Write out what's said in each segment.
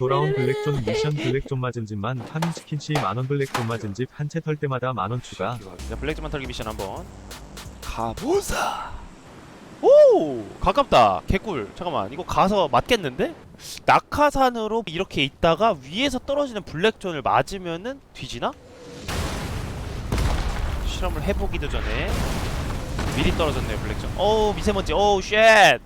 돌아온 블랙존 미션 블랙존 맞은 집만 파밍 치킨치 만원 블랙존 맞은 집 한 채 털 때마다 만원 추가. 자, 블랙즈만 털기 미션 한번. 가보자. 오! 가깝다. 개꿀. 잠깐만. 이거 가서 맞겠는데? 낙하산으로 이렇게 있다가 위에서 떨어지는 블랙존을 맞으면은 뒤지나? 실험을 해보기도 전에 미리 떨어졌네요 블랙존. 어우 미세먼지. 어우 쉣잘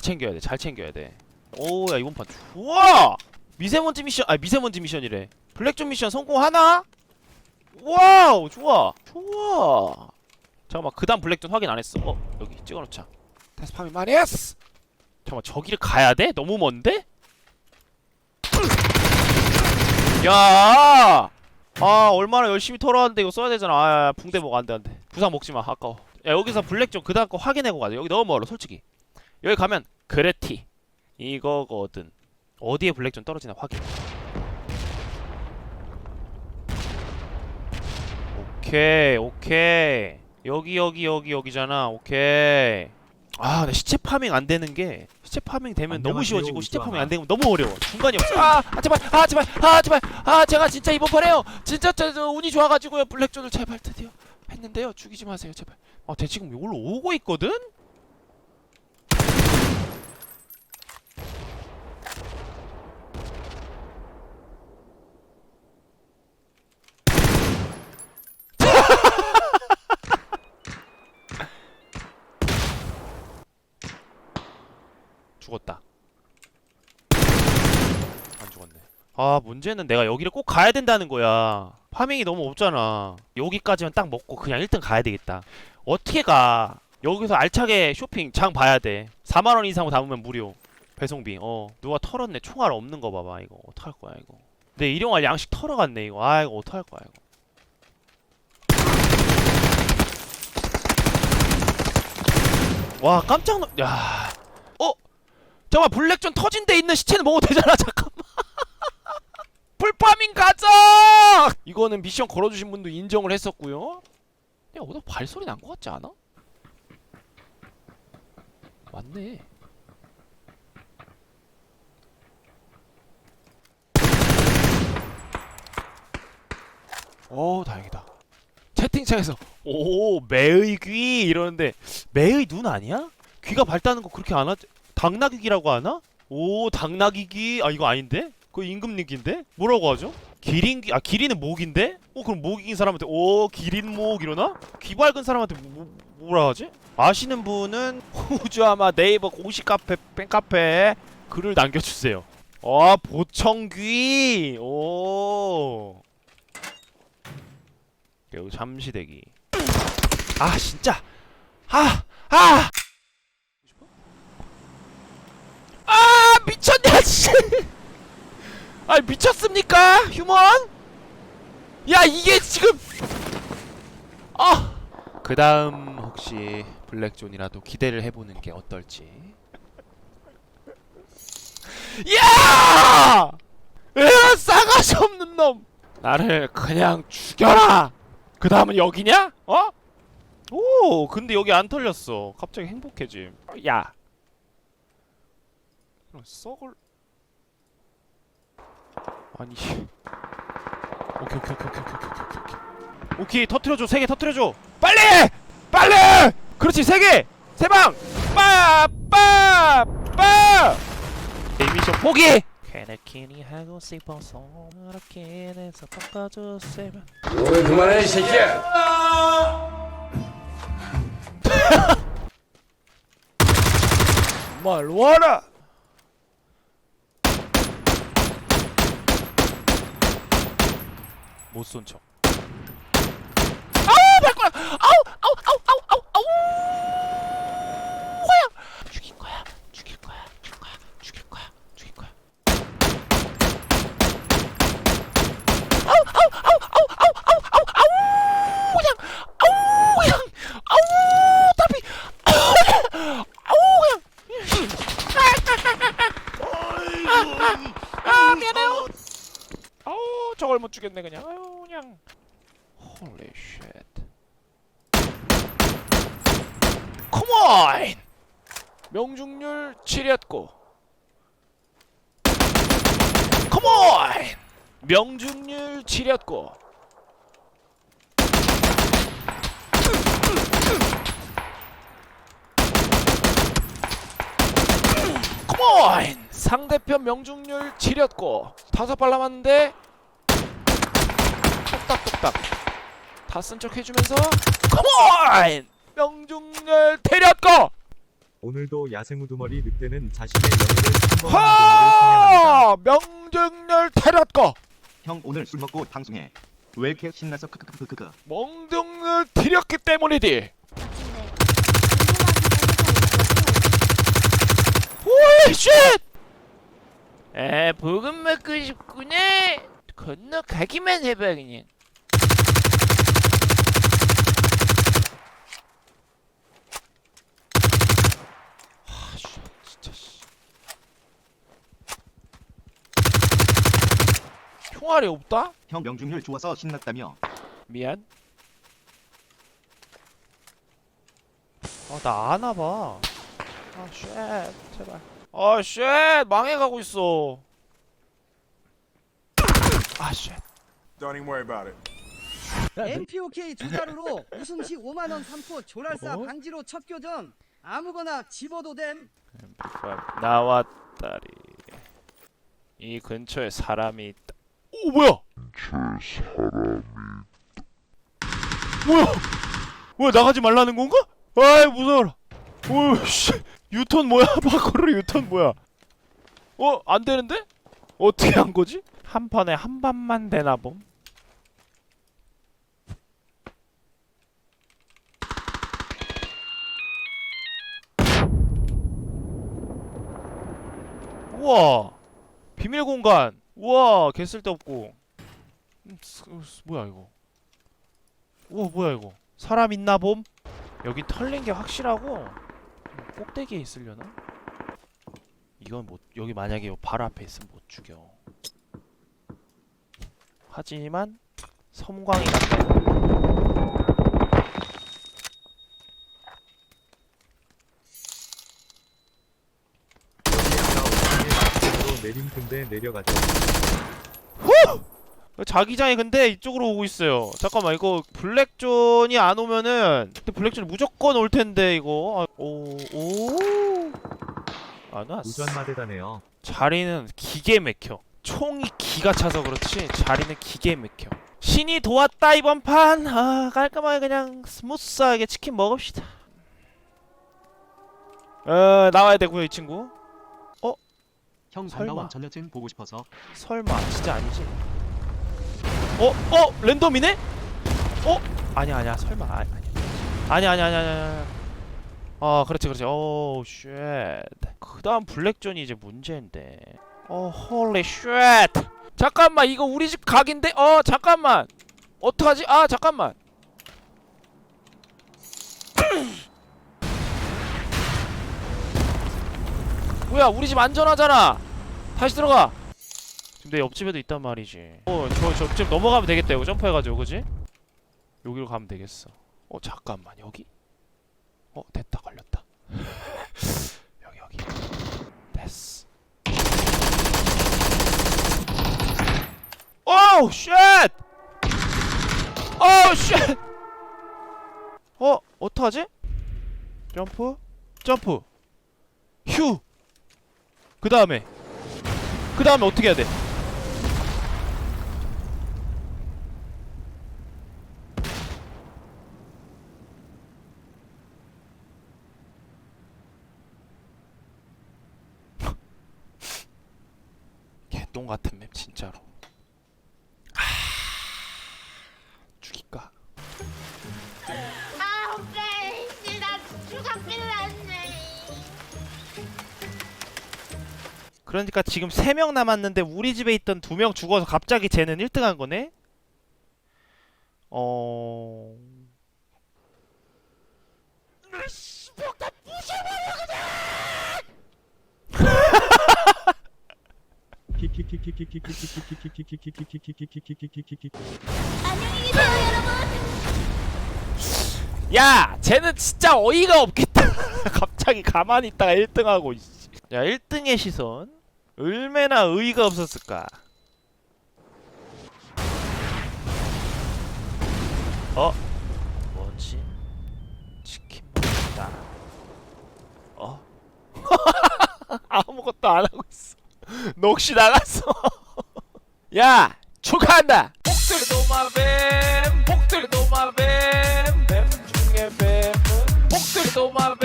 챙겨야 돼잘 챙겨야 돼 오야 이번 판 좋아! 미세먼지 미션 아 미세먼지 미션이래. 블랙존 미션 성공하나? 와우 좋아 좋아. 잠깐만 그 다음 블랙존 확인 안 했어. 어 여기 찍어놓자. 테스트 파밍 많이 했어. 잠깐만 저기를 가야 돼? 너무 먼데? 야! 아 얼마나 열심히 털어왔는데 이거 써야 되잖아. 아 붕대 먹어. 안돼 안돼. 부상 먹지마 아까워. 야 여기서 블랙존 그 다음 거 확인해고 가자. 여기 너무 멀어 솔직히. 여기 가면 그레티 이거거든 어디에 블랙존 떨어지나 확인 오케이 오케이 여기 여기 여기 여기잖아 오케이 아, 나 시체 파밍 안 되는 게 시체 파밍 되면 너무 안녕하세요, 쉬워지고 시체. 파밍 안 되면 너무 어려워. 중간이 없어. 아, 아 제발, 아 제발, 아 제발, 아 제가 진짜 이번 판에요. 진짜 저, 저 운이 좋아가지고요. 블랙존을 제발 드디어 했는데요. 죽이지 마세요, 제발. 아, 쟤 지금 이걸로 오고 있거든. 죽었다. 안 죽었네. 아 문제는 내가 여기를 꼭 가야 된다는 거야. 파밍이 너무 없잖아. 여기까지만 딱 먹고 그냥 1등 가야 되겠다. 어떻게 가? 여기서 알차게 쇼핑 장 봐야 돼. 4만 원 이상 담으면 무료. 배송비. 어 누가 털었네. 총알 없는 거 봐봐 이거. 어떡할 거야 이거. 내 일용할 양식 털어갔네 이거. 아 이거 어떡할 거야 이거. 와 깜짝 놀. 야. 어? 잠깐만 블랙존 터진 데 있는 시체는 먹어도 되잖아 잠깐만 풀파밍 가자 이거는 미션 걸어주신 분도 인정을 했었고요 야 어디서 발소리 난 것 같지 않아? 맞네 어 다행이다 채팅창에서 오 매의 귀 이러는데 매의 눈 아니야? 귀가 밝다는 거 그렇게 안 하지? 당나귀기라고 하나? 오 당나귀기 아 이거 아닌데? 그거 임금님기인데? 뭐라고 하죠? 기린귀 아 기린은 목인데? 어 그럼 목인 사람한테 오 기린목 이러나? 귀 밝은 사람한테 뭐, 뭐, 뭐라 하지? 아시는 분은 호주 아마 네이버 공식 카페 팬카페에 글을 남겨주세요 아 보청귀 오 여기 잠시 대기 아 진짜 아 아! 아 미쳤냐 씨. 아 미쳤습니까 휴먼? 야 이게 지금 아 그 다음 혹시 블랙존이라도 기대를 해보는 게 어떨지 야! 야 싸가지 없는 놈 나를 그냥 죽여라 그 다음은 여기냐? 어? 오 근데 여기 안 털렸어 갑자기 행복해짐 야 이런 썩을 아니 씨. 오케이 오케이 오케이 오케이 오케이 오케이 오케이 오케이. 터트려줘 세 개 터트려줘. 빨리! 빨리! 그렇지 세개세방! 빠빠빠! 이 미션 포기! 캐네키니 하고 싶어서 그렇게 해서 바꿔줬으면. 왜 그만해 이 새끼야! 말로 와라 못 쏜 척. 아우 발거야. 아우 아우 아우 아우 아우 컴온! 명중률 7이었고 컴온! 명중률 7이었고 컴온! 상대편 명중률 7이었고 다섯 발 남았는데 똑딱똑딱 다 쓴 척 해주면서 컴온! 명중열 때렸고 오늘도 야생우두머리 늑대는 자신의 영혼을 한번 하! 명중열 때렸고 형 오늘 술 먹고 방송해. 왜 이렇게 신나서 크크크크크크. 명중열 때렸기 때문이지 오이씨! 아, 보금 먹고 싶구나. 건너가기만 해봐, 그냥. 총알이 없다? 형 명중률 좋아서 신났다며. 미안. 아, 나 아나 봐. 아, 쉣. 제발. 아, 쉣. 망해가고 있어. 아, 쉣. Don't even worry about it. MPOK 조사료로 웃음시 5만 원 삼고 조랄사 어? 방지로 첫 교정 아무거나 집어도 됨. 나왔다리. 이 근처에 사람이 오 뭐야? 뭐야? 뭐야 나가지 말라는 건가? 아이 무서워라. 오씨 유턴 뭐야? 바코르 유턴 뭐야? 어 안 되는데? 어떻게 한 거지? 한 판에 한 반만 되나 봄. 우와 비밀 공간 우와 개쓸데 없고. 음, 쓰, 쓰, 뭐야 이거? 우와 뭐야 이거? 사람 있나 봄? 여기 털린 게 확실하고 꼭대기에 있으려나? 이건 못 여기 만약에 바로 앞에 있으면 못 죽여. 하지만 섬광이 같다. 내림 근데 내려가자. 자기장이 근데 이쪽으로 오고 있어요. 잠깐만 이거 블랙존이 안 오면은 근데 블랙존 무조건 올 텐데 이거. 아, 오 오. 안 왔어. 우전 마대다네요. 자리는 기계 맥혀. 총이 기가 차서 그렇지 자리는 기계 맥혀. 신이 도왔다 이번 판. 아 깔끔하게 그냥 스무스하게 치킨 먹읍시다. 어 나와야 되고요 이 친구. 형 설마 전자증 보고 싶어서 설마 진짜 아니지? 어? 어? 랜덤이네? 어? 아니야 아니야 설마 아니, 아니야 아니야 아니야 아니야 아니야 아니야 아 그렇지 그렇지 oh, 오우 쉣그 다음 블랙존이 이제 문제인데 어 홀리 쉣 잠깐만 이거 우리 집 각인데? 어 잠깐만 어떡하지? 아 잠깐만 뭐야 우리 집 안전하잖아 다시 들어가! 지금 내 옆집에도 있단 말이지 어, 저, 옆집 넘어가면 되겠다 이거 점프해가지고 그지? 여기로 가면 되겠어 어 잠깐만 여기? 어 됐다 걸렸다 여기 여기 됐어 오우 쉣! 오우 쉣! 어? 어떡하지? 점프? 점프! 휴! 그 다음에 그 다음에 어떻게 해야 돼? 똥 같은 맵 진짜로 그러니까 지금 3명 남았는데 우리 집에 있던 2명 죽어서 갑자기 쟤는 1등 한 거네? 어... 으씨, 폭탄 안녕히 계세요 야 쟤는 진짜 어이가 없겠다. 갑자기 가만히 있다가 1등하고 야 1등의 시선. 얼마나 의의가 없었을까 어? 뭐지? 치킨 먹다 어? 아무것도 안 하고 있어 녹시 나갔어 야! 축하한다! 복들도 마뱀 복들도 마뱀 뱀 중에 뱀 복들도 마뱀